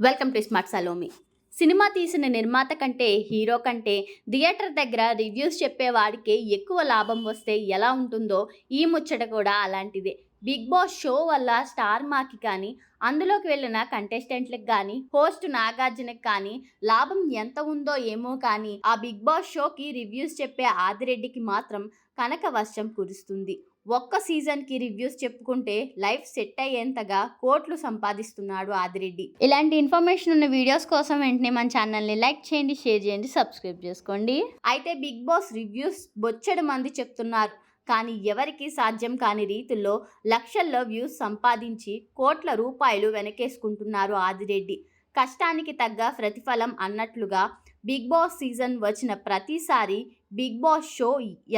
Welcome to smart Salomi. Cinema తీసిన నిర్మాత కంటే హీరో కంటే థియేటర్ దగ్గర రివ్యూస్ చెప్పేవాడికి ఎక్కువ లాభం వస్తే ఎలా ఉంటుందో ఈ ముచ్చట కూడా అలాంటిదే. బిగ్ బాస్ షో వల్ల స్టార్ మాకి కానీ అందులోకి వెళ్ళిన కంటెస్టెంట్లకు కానీ హోస్ట్ నాగార్జునకి కానీ లాభం ఎంత ఉందో ఏమో కానీ ఆ బిగ్ బాస్ షోకి రివ్యూస్ చెప్పే ఆదిరెడ్డికి మాత్రం కనక వర్షం కురుస్తుంది. ఒక్క సీజన్కి రివ్యూస్ చెప్పుకుంటే లైఫ్ సెట్ అయ్యేంతగా కోట్లు సంపాదిస్తున్నాడు ఆదిరెడ్డి. ఇలాంటి ఇన్ఫర్మేషన్ ఉన్న వీడియోస్ కోసం వెంటనే మన ఛానల్ని లైక్ చేయండి షేర్ చేయండి సబ్స్క్రైబ్ చేసుకోండి. అయితే బిగ్ బాస్ రివ్యూస్ బొచ్చడు మంది చెప్తున్నారు. కానీ ఎవరికి సాధ్యం కాని రీతుల్లో లక్షల్లో వ్యూస్ సంపాదించి కోట్ల రూపాయలు వెనకేసుకుంటున్నారు ఆదిరెడ్డి. కష్టానికి తగ్గ ప్రతిఫలం అన్నట్లుగా బిగ్ బాస్ సీజన్ వచ్చిన ప్రతిసారి బిగ్ బాస్ షో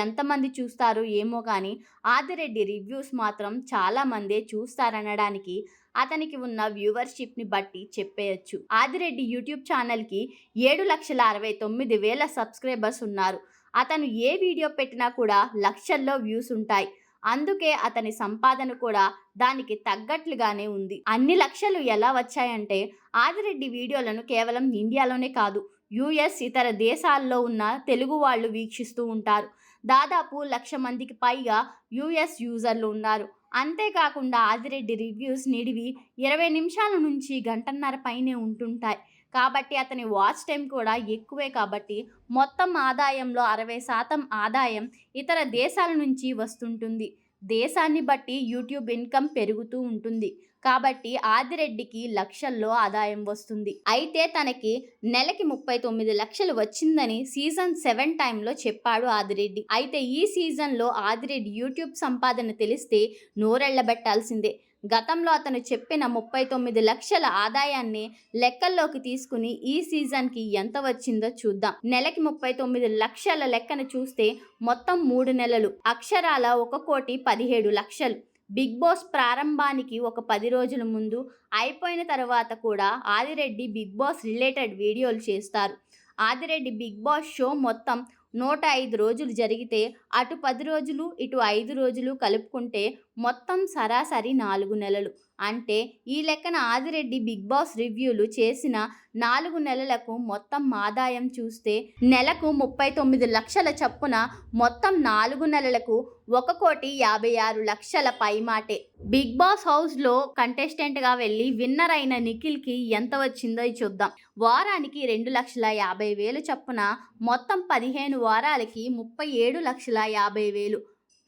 ఎంతమంది చూస్తారో ఏమో కానీ ఆదిరెడ్డి రివ్యూస్ మాత్రం చాలామందే చూస్తారనడానికి అతనికి ఉన్న వ్యూవర్షిప్ని బట్టి చెప్పేయచ్చు. ఆదిరెడ్డి యూట్యూబ్ ఛానల్కి ఏడు లక్షల అరవై తొమ్మిది వేల సబ్స్క్రైబర్స్ ఉన్నారు. అతను ఏ వీడియో పెట్టినా కూడా లక్షల్లో వ్యూస్ ఉంటాయి. అందుకే అతని సంపాదన కూడా దానికి తగ్గట్లుగానే ఉంది. అన్ని లక్షలు ఎలా వచ్చాయంటే ఆదిరెడ్డి వీడియోలను కేవలం ఇండియాలోనే కాదు యుఎస్ ఇతర దేశాల్లో ఉన్న తెలుగు వాళ్ళు వీక్షిస్తూ ఉంటారు. దాదాపు లక్ష మందికి పైగా యుఎస్ యూజర్లు ఉన్నారు. అంతేకాకుండా ఆదిరెడ్డి రివ్యూస్ నిడివి ఇరవై నిమిషాల నుంచి గంటన్నర పైనే ఉంటుంటాయి. కాబట్టి అతని వాచ్ టైం కూడా ఎక్కువే కాబట్టి మొత్తం ఆదాయంలో అరవై శాతం ఆదాయం ఇతర దేశాల నుంచి వస్తుంటుంది. దేశాన్ని బట్టి యూట్యూబ్ ఇన్కమ్ పెరుగుతూ ఉంటుంది. కాబట్టి ఆదిరెడ్డికి లక్షల్లో ఆదాయం వస్తుంది. అయితే తనకి నెలకి ముప్పై తొమ్మిది లక్షలు వచ్చిందని సీజన్ సెవెన్ టైంలో చెప్పాడు ఆదిరెడ్డి. అయితే ఈ సీజన్లో ఆదిరెడ్డి యూట్యూబ్ సంపాదన తెలిస్తే నోరెళ్ళబెట్టాల్సిందే గతంలో అతను చెప్పిన ముప్పై తొమ్మిది లక్షల ఆదాయాన్ని లెక్కల్లోకి తీసుకుని ఈ సీజన్కి ఎంత వచ్చిందో చూద్దాం. నెలకి ముప్పై తొమ్మిది లక్షల లెక్కను చూస్తే మొత్తం మూడు నెలలు అక్షరాల ఒక కోటి పదిహేడు లక్షలు. బిగ్ బాస్ ప్రారంభానికి ఒక పది రోజుల ముందు అయిపోయిన తర్వాత కూడా ఆదిరెడ్డి బిగ్ బాస్ రిలేటెడ్ వీడియోలు చేస్తారు. ఆదిరెడ్డి బిగ్ బాస్ షో మొత్తం నూట ఐదు రోజులు జరిగితే అటు పది రోజులు ఇటు ఐదు రోజులు కలుపుకుంటే మొత్తం సరాసరి నాలుగు నెలలు. అంటే ఈ లెక్కన ఆదిరెడ్డి బిగ్ బాస్ రివ్యూలు చేసిన నాలుగు నెలలకు మొత్తం ఆదాయం చూస్తే నెలకు ముప్పై తొమ్మిది లక్షల చప్పున మొత్తం నాలుగు నెలలకు ఒక కోటి యాభై ఆరు లక్షల పైమాటే. బిగ్ బాస్ హౌస్లో కంటెస్టెంట్గా వెళ్ళి విన్నర్ అయిన నిఖిల్కి ఎంత వచ్చిందో చూద్దాం. వారానికి రెండు లక్షల యాభై వేలు చప్పున మొత్తం పదిహేను వారాలకి ముప్పై ఏడు లక్షల యాభై వేలు.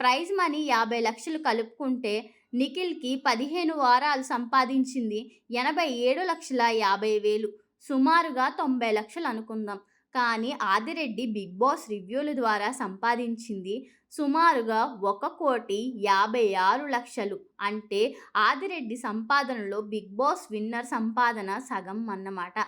ప్రైజ్ మనీ యాభై లక్షలు కలుపుకుంటే నిఖిల్కి పదిహేను వారాలు సంపాదించింది ఎనభై ఏడు లక్షల యాభై వేలు. సుమారుగా తొంభై లక్షలు అనుకుందాం. కానీ ఆదిరెడ్డి బిగ్ బాస్ రివ్యూల ద్వారా సంపాదించింది సుమారుగా ఒక కోటి యాభై ఆరు లక్షలు. అంటే ఆదిరెడ్డి సంపాదనలో బిగ్ బాస్ విన్నర్ సంపాదన సగం అన్నమాట.